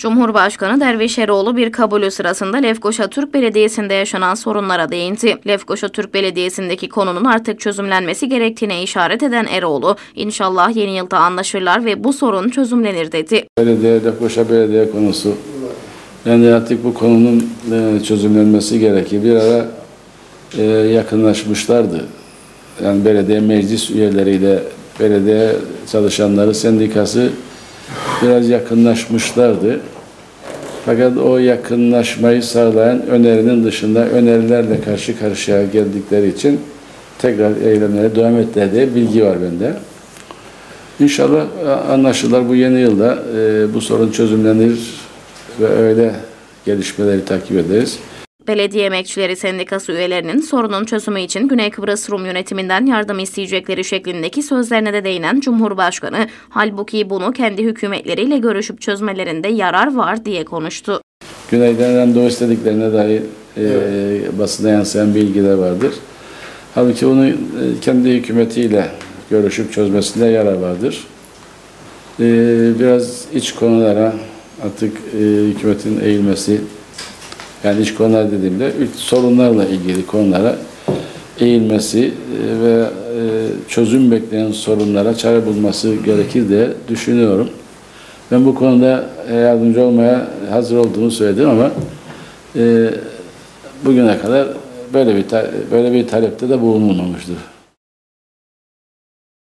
Cumhurbaşkanı Derviş Eroğlu bir kabulü sırasında Lefkoşa Türk Belediyesi'nde yaşanan sorunlara değindi. Lefkoşa Türk Belediyesi'ndeki konunun artık çözümlenmesi gerektiğine işaret eden Eroğlu, inşallah yeni yılda anlaşırlar ve bu sorun çözümlenir dedi. Belediye, Lefkoşa Belediye konusu. Yani artık bu konunun e, çözümlenmesi gerekir. Bir ara e, yakınlaşmışlardı. Yani belediye meclis üyeleriyle belediye çalışanları sendikası biraz yakınlaşmışlardı. Fakat o yakınlaşmayı sağlayan önerinin dışında önerilerle karşı karşıya geldikleri için tekrar eylemlere devam ettiler diye bilgi var bende. İnşallah e, anlaşılır bu yeni yılda e, bu sorun çözümlenir ve öyle gelişmeleri takip ederiz. Belediye Emekçileri Sendikası üyelerinin sorunun çözümü için Güney Kıbrıs Rum yönetiminden yardım isteyecekleri şeklindeki sözlerine de değinen Cumhurbaşkanı, halbuki bunu kendi hükümetleriyle görüşüp çözmelerinde yarar var diye konuştu. Güneyden randevu istediklerine dair e, basına yansıyan bilgiler vardır. Halbuki onu e, kendi hükümetiyle görüşüp çözmesinde yarar vardır. E, biraz iç konulara artık e, hükümetin eğilmesi, yani iç konular dediğimde sorunlarla ilgili konulara eğilmesi e, ve e, çözüm bekleyen sorunlara çare bulması gerekir diye düşünüyorum. Ben bu konuda yardımcı olmaya hazır olduğumu söyledim ama e, bugüne kadar böyle bir böyle bir talepte de bulunmamıştır.